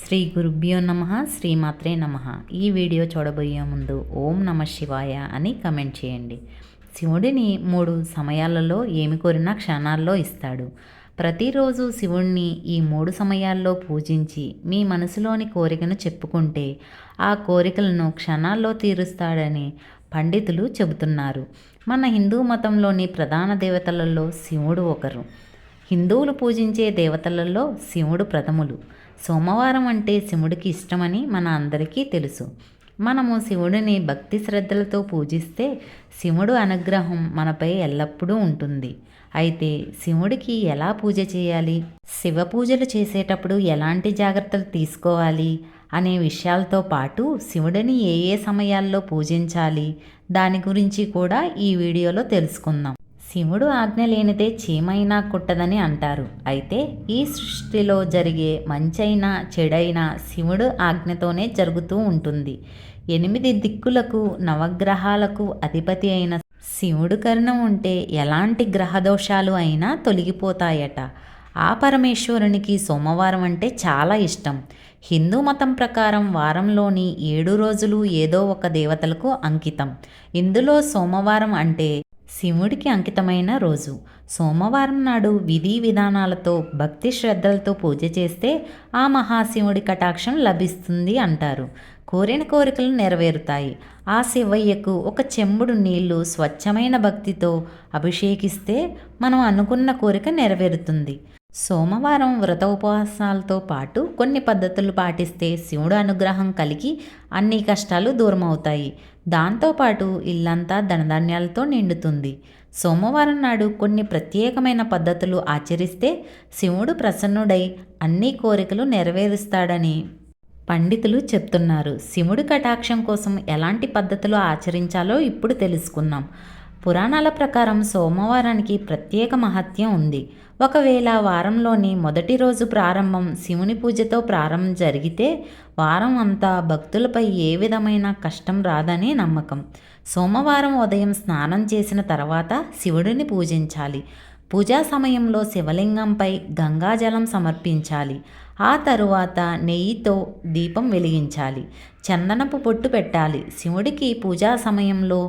శ్రీ గురుభ్యో నమ శ్రీమాత్రే నమ. ఈ వీడియో చూడబోయే ముందు ఓం నమ శివాయ అని కమెంట్ చేయండి. శివుడిని మూడు సమయాలలో ఏమి కోరినా క్షణాల్లో ఇస్తాడు. ప్రతిరోజు శివుణ్ణి ఈ మూడు సమయాల్లో పూజించి మీ మనసులోని కోరికను చెప్పుకుంటే ఆ కోరికలను క్షణాల్లో తీరుస్తాడని పండితులు చెబుతున్నారు. మన హిందూ మతంలోని ప్రధాన దేవతలలో శివుడు ఒకరు. హిందువులు పూజించే దేవతలలో శివుడు ప్రథములు. సోమవారం అంటే శివుడికి ఇష్టమని మన అందరికీ తెలుసు. మనము శివుడిని భక్తి శ్రద్ధలతో పూజిస్తే శివుడు అనుగ్రహం మనపై ఎల్లప్పుడూ ఉంటుంది. అయితే శివుడికి ఎలా పూజ చేయాలి? శివ పూజలు చేసేటప్పుడు ఎలాంటి జాగ్రత్తలు తీసుకోవాలి? అనే విషయాలతో పాటు శివుడిని ఏ ఏ సమయాల్లో పూజించాలి? దాని గురించి కూడా ఈ వీడియోలో తెలుసుకుందాం. శివుడు ఆజ్ఞ లేనిదే చీమైనా కుట్టదని అంటారు. అయితే ఈ సృష్టిలో జరిగే మంచైనా చెడైనా శివుడు ఆజ్ఞతోనే జరుగుతూ ఉంటుంది. ఎనిమిది దిక్కులకు నవగ్రహాలకు అధిపతి అయిన శివుడు కరుణం ఉంటే ఎలాంటి గ్రహదోషాలు అయినా తొలగిపోతాయట. ఆ పరమేశ్వరునికి సోమవారం అంటే చాలా ఇష్టం. హిందూ మతం ప్రకారం వారంలోని ఏడు రోజులు ఏదో ఒక దేవతలకు అంకితం. ఇందులో సోమవారం అంటే శివుడికి అంకితమైన రోజు. సోమవారం నాడు విధి విధానాలతో భక్తి శ్రద్ధలతో పూజ చేస్తే ఆ మహాశివుడి కటాక్షం లభిస్తుంది అంటారు. కోరిన కోరికలు నెరవేరుతాయి. ఆ శివయ్యకు ఒక చెంబుడు నీళ్ళు స్వచ్ఛమైన భక్తితో అభిషేకిస్తే మనం అనుకున్న కోరిక నెరవేరుతుంది. సోమవారం వ్రత ఉపవాసాలతో పాటు కొన్ని పద్ధతులు పాటిస్తే శివుడు అనుగ్రహం కలిగి అన్ని కష్టాలు దూరమవుతాయి. దాంతోపాటు ఇల్లంతా ధనధాన్యాలతో నిండుతుంది. సోమవారం నాడు కొన్ని ప్రత్యేకమైన పద్ధతులు ఆచరిస్తే శివుడు ప్రసన్నుడై అన్ని కోరికలు నెరవేరుస్తాడని పండితులు చెప్తున్నారు. శివుడి కటాక్షం కోసం ఎలాంటి పద్ధతులు ఆచరించాలో ఇప్పుడు తెలుసుకుందాం. పురాణాల ప్రకారం సోమవారానికి ప్రత్యేక మహత్యం ఉంది. ఒకవేళ వారంలోని మొదటి రోజు ప్రారంభం శివుని పూజతో ప్రారంభం జరిగితే వారం అంతా భక్తులపై ఏ విధమైన కష్టం రాదని నమ్మకం. సోమవారం ఉదయం స్నానం చేసిన తర్వాత శివుడిని పూజించాలి. పూజా సమయంలో శివలింగంపై గంగాజలం సమర్పించాలి. ఆ తరువాత నెయ్యితో దీపం వెలిగించాలి. చందనపు పొట్టు పెట్టాలి. శివుడికి పూజా సమయంలో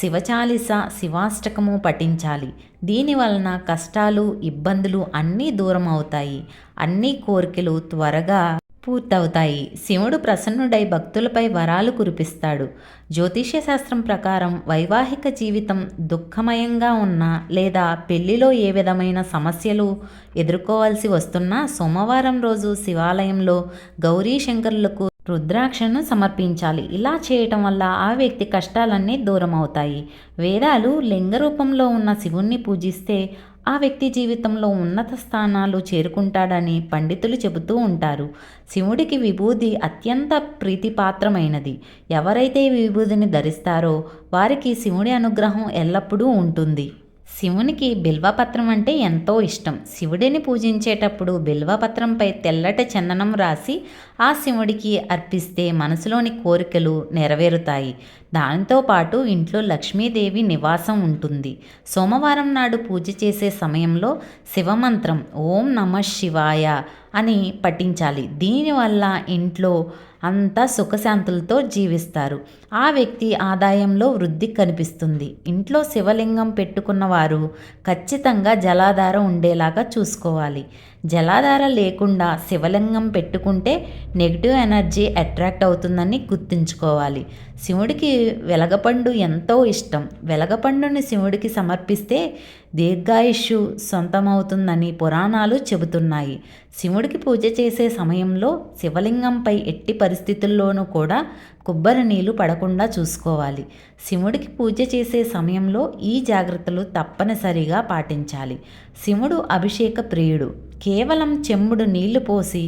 శివచాలిస శివాష్టకము పఠించాలి. దీనివలన కష్టాలు ఇబ్బందులు అన్నీ దూరం అవుతాయి అన్ని కోరికలు త్వరగా పూర్తవుతాయి. శివుడు ప్రసన్నుడై భక్తులపై వరాలు కురిపిస్తాడు. జ్యోతిష్య శాస్త్రం ప్రకారం వైవాహిక జీవితం దుఃఖమయంగా ఉన్నా లేదా పెళ్ళిలో ఏ విధమైన సమస్యలు ఎదుర్కోవాల్సి వస్తున్నా సోమవారం రోజు శివాలయంలో గౌరీ శంకరులకు రుద్రాక్షను సమర్పించాలి. ఇలా చేయటం వల్ల ఆ వ్యక్తి కష్టాలన్నీ దూరం అవుతాయి వేదాలు లింగ రూపంలో ఉన్న శివుణ్ణి పూజిస్తే ఆ వ్యక్తి జీవితంలో ఉన్నత స్థానాలు చేరుకుంటాడని పండితులు చెబుతూ ఉంటారు. శివుడికి విభూది అత్యంత ప్రీతిపాత్రమైనది. ఎవరైతే విభూదిని ధరిస్తారో వారికి శివుడి అనుగ్రహం ఎల్లప్పుడూ ఉంటుంది. శివునికి బిల్వపత్రం అంటే ఎంతో ఇష్టం. శివుడిని పూజించేటప్పుడు బిల్వపత్రంపై తెల్లటి చందనం రాసి ఆ శివుడికి అర్పిస్తే మనసులోని కోరికలు నెరవేరుతాయి. దానితో పాటు ఇంట్లో లక్ష్మీదేవి నివాసం ఉంటుంది. సోమవారం నాడు పూజ చేసే సమయంలో శివమంత్రం ఓం నమ శివాయ అని పఠించాలి. దీనివల్ల ఇంట్లో అంతా సుఖశాంతులతో జీవిస్తారు. ఆ వ్యక్తి ఆదాయంలో వృద్ధి కనిపిస్తుంది. ఇంట్లో శివలింగం పెట్టుకున్న వారు ఖచ్చితంగా జలాధార ఉండేలాగా చూసుకోవాలి. జలాధార లేకుండా శివలింగం పెట్టుకుంటే నెగిటివ్ ఎనర్జీ అట్రాక్ట్ అవుతుందని గుర్తుంచుకోవాలి. శివుడికి వెలగపండు ఎంతో ఇష్టం. వెలగపండుని శివుడికి సమర్పిస్తే దీర్ఘాయుష్యు సొంతమవుతుందని పురాణాలు చెబుతున్నాయి. శివుడికి పూజ చేసే సమయంలో శివలింగంపై ఎట్టి పరిస్థితుల్లోనూ కూడా కొబ్బరి నీళ్ళు పడకుండా చూసుకోవాలి. శివుడికి పూజ చేసే సమయంలో ఈ జాగ్రత్తలు తప్పనిసరిగా పాటించాలి. శివుడు అభిషేక ప్రియుడు. కేవలం చెంబుడు నీళ్ళు పోసి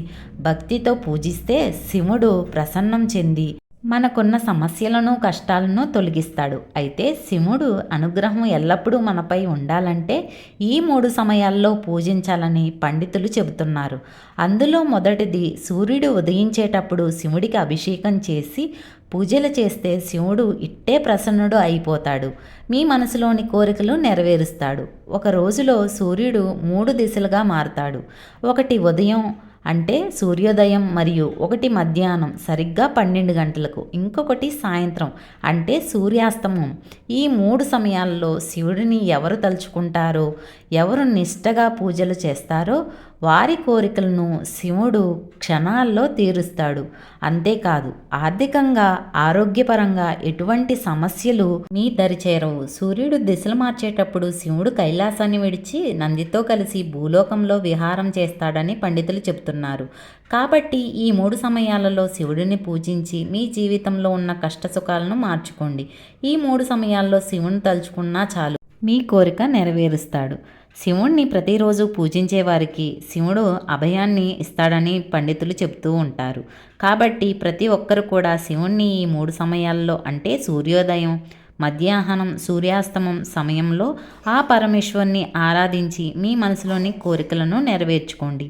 భక్తితో పూజిస్తే శివుడు ప్రసన్నం చెంది మనకున్న సమస్యలను కష్టాలను తొలగిస్తాడు. అయితే శివుడు అనుగ్రహం ఎల్లప్పుడూ మనపై ఉండాలంటే ఈ మూడు సమయాల్లో పూజించాలని పండితులు చెబుతున్నారు. అందులో మొదటిది సూర్యుడు ఉదయించేటప్పుడు శివుడికి అభిషేకం చేసి పూజలు చేస్తే శివుడు ఇట్టే ప్రసన్నుడు అయిపోతాడు. మీ మనసులోని కోరికలు నెరవేరుస్తాడు. ఒక రోజులో సూర్యుడు మూడు దిశలుగా మారుతాడు. ఒకటి ఉదయం అంటే సూర్యోదయం మరియు ఒకటి మధ్యాహ్నం సరిగ్గా పన్నెండు గంటలకు ఇంకొకటి సాయంత్రం అంటే సూర్యాస్తమం. ఈ మూడు సమయాల్లో శివుడిని ఎవరు తలుచుకుంటారో? ఎవరు నిష్టగా పూజలు చేస్తారో వారి కోరికలను శివుడు క్షణాల్లో తీరుస్తాడు. అంతేకాదు ఆర్థికంగా ఆరోగ్యపరంగా ఎటువంటి సమస్యలు మీ దరిచేరవు సూర్యుడు దిశలు మార్చేటప్పుడు శివుడు కైలాసాన్ని విడిచి నందితో కలిసి భూలోకంలో విహారం చేస్తాడని పండితులు చెబుతున్నారు. కాబట్టి ఈ మూడు సమయాలలో శివుడిని పూజించి మీ జీవితంలో ఉన్న కష్టసుఖాలను మార్చుకోండి. ఈ మూడు సమయాల్లో శివుని తలుచుకున్నా చాలు. మీ కోరిక నెరవేరుస్తాడు. శివుణ్ణి ప్రతిరోజు పూజించే వారికి శివుడు అభయాన్ని ఇస్తాడని పండితులు చెప్తూ ఉంటారు. కాబట్టి ప్రతి ఒక్కరు కూడా శివుణ్ణి ఈ మూడు సమయాల్లో అంటే సూర్యోదయం మధ్యాహ్నం సూర్యాస్తమం సమయంలో ఆ పరమేశ్వరుని ఆరాధించి మీ మనసులోని కోరికలను నెరవేర్చుకోండి.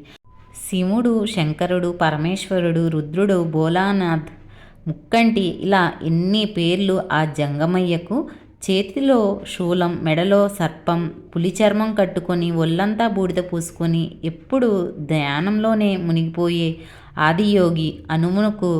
శివుడు శంకరుడు పరమేశ్వరుడు రుద్రుడు భోలానాథ్ ముక్కంటి ఇలా ఎన్ని పేర్లు ఆ జంగమయ్యకు చేతిలో శూలం మెడలో సర్పం పులి చర్మం కట్టుకొని ఒళ్ళంతా బూడిద పూసుకొని ఎప్పుడు ధ్యానంలోనే మునిగిపోయే ఆదియోగి అనుమునకు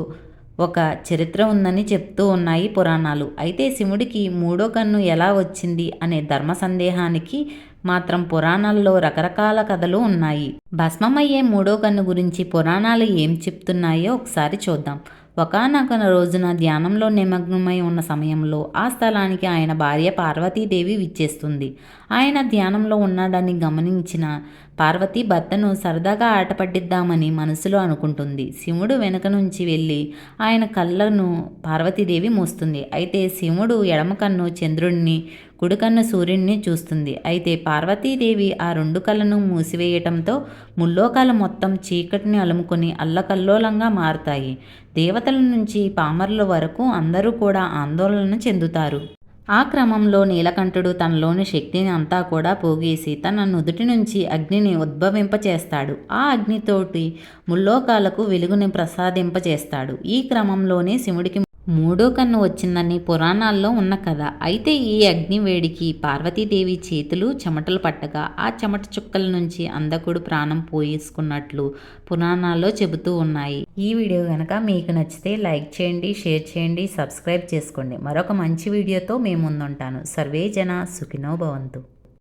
ఒక చరిత్ర ఉందని చెప్తూ ఉన్నాయి పురాణాలు. అయితే శివుడికి మూడో కన్ను ఎలా వచ్చింది అనే ధర్మ సందేహానికి మాత్రం పురాణాల్లో రకరకాల కథలు ఉన్నాయి. భస్మమయ్యే మూడో కన్ను గురించి పురాణాలు ఏం చెప్తున్నాయో ఒకసారి చూద్దాం. ఒకనొక రోజున ధ్యానంలో నిమగ్నమై ఉన్న సమయంలో ఆ స్థలానికి ఆయన భార్య పార్వతీదేవి విచ్చేస్తుంది. ఆయన ధ్యానంలో ఉన్నాడని గమనించిన పార్వతి భర్తను సరదాగా ఆటపట్టిద్దామని మనసులో అనుకుంటుంది. శివుడు వెనుక నుంచి వెళ్ళి ఆయన కళ్ళను పార్వతీదేవి మూస్తుంది. అయితే శివుడు ఎడమ కన్ను చంద్రుడిని కుడికన్న సూర్యుడిని చూస్తుంది. అయితే పార్వతీదేవి ఆ రెండు కళ్ళను మూసివేయటంతో ముల్లోకాలు మొత్తం చీకటిని అలుముకొని అల్లకల్లోలంగా మారుతాయి. దేవతల నుంచి పామరుల వరకు అందరూ కూడా ఆందోళన చెందుతారు. ఆ క్రమంలో నీలకంఠుడు తనలోని శక్తిని అంతా కూడా పోగేసి తన నుదుటి నుంచి అగ్నిని ఉద్భవింపచేస్తాడు. ఆ అగ్నితోటి ముల్లోకాలకు వెలుగుని ప్రసాదింపచేస్తాడు. ఈ క్రమంలోనే శివుడికి మూడో కన్ను వచ్చిందని పురాణాల్లో ఉన్న కథ. అయితే ఈ అగ్ని వేడికి పార్వతీదేవి చేతులు చెమటలు పట్టగా ఆ చెమట చుక్కల నుంచి అందకుడు ప్రాణం పోయేసుకున్నట్లు పురాణాల్లో చెబుతూ ఉన్నాయి. ఈ వీడియో కనుక మీకు నచ్చితే లైక్ చేయండి షేర్ చేయండి సబ్స్క్రైబ్ చేసుకోండి. మరొక మంచి వీడియోతో మేము ముందుంటాను. సర్వే జన సుఖినో భవంతు.